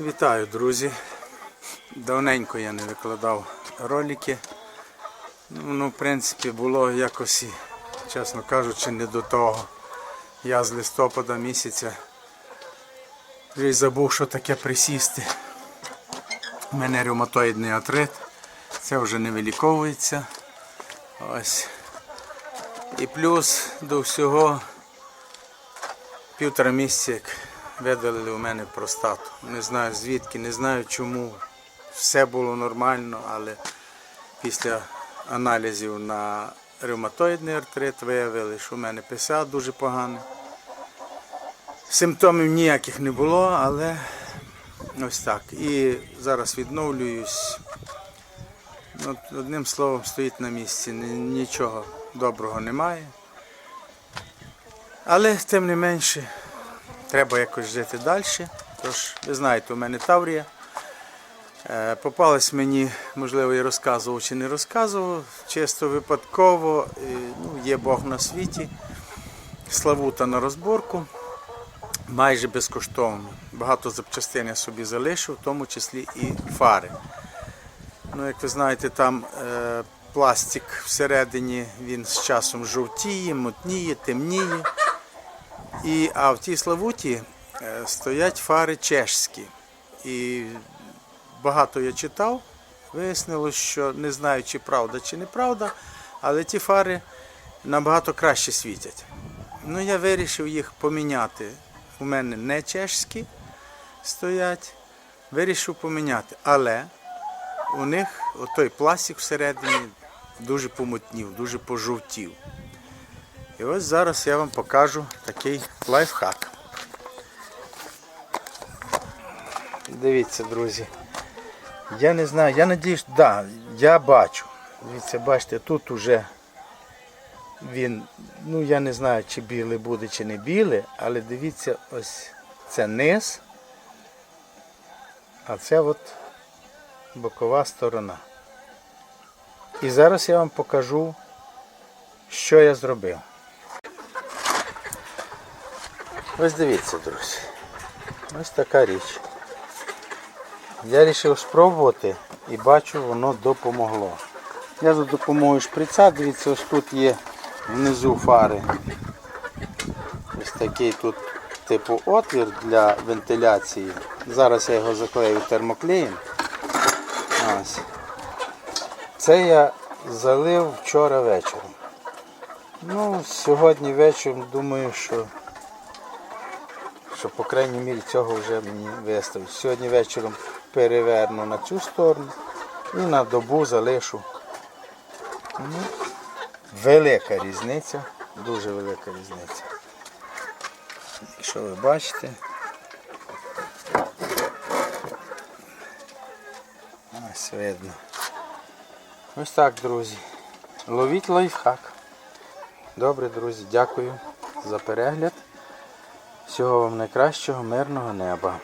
Вітаю, друзі. Давненько я не викладав ролики. Ну, в принципі, було якось, чесно кажучи, не до того. Я з листопада місяця вже забув, що таке присісти. У мене ревматоїдний артрит. Це вже не виліковується. Ось. І плюс до всього півтора місяця, як видалили у мене простату. Не знаю звідки, не знаю чому. Все було нормально, але після аналізів на ревматоїдний артрит виявили, що у мене ПСА дуже погане. Симптомів ніяких не було, але ось так. І зараз відновлююсь. Ну, одним словом, стоїть на місці, нічого доброго немає. Але тим не менше, треба якось жити далі. Тож, ви знаєте, у мене Таврія. Е, Попалась мені, можливо, і розказував чи не розказував, чисто випадково. Ну, є Бог на світі. Славута на розборку. Майже безкоштовно. Багато запчастин я собі залишив, в тому числі і фари. Ну, як ви знаєте, там е, пластик всередині він з часом жовтіє, мутніє, темніє. І, а в тій Славуті е, стоять фари чешські. І багато я читав, вияснилось, що не знаю, чи правда, чи неправда, але ті фари набагато краще світять. Ну, я вирішив їх поміняти. У мене не чешські стоять. Вирішив поміняти. Але у них отой пластик всередині дуже помутнів, дуже пожовтів. І ось зараз я вам покажу такий лайфхак. Дивіться, друзі. Я не знаю, я надіюсь, да, я бачу. Дивіться, бачите, тут уже він, ну я не знаю, чи білий буде, чи не білий, але дивіться, ось це низ, а це от бокова сторона. І зараз я вам покажу, що я зробив. Ось дивіться, друзі. Ось така річ. Я вирішив спробувати і бачу, воно допомогло. Я за допомогою шприца, дивіться, ось тут є внизу фари. Ось такий тут типу отвір для вентиляції. Зараз я його заклею термоклеєм. Ось. Це я залив вчора вечором. Ну, сьогодні вечором думаю, що, що по крайній мірі цього вже мені виставить. Сьогодні вечором переверну на цю сторону і на добу залишу. Ну, велика різниця, дуже велика різниця. Якщо ви бачите, ось видно. Ось так, друзі. Ловіть лайфхак. Добре, друзі, дякую за перегляд. Всього вам найкращого, мирного неба.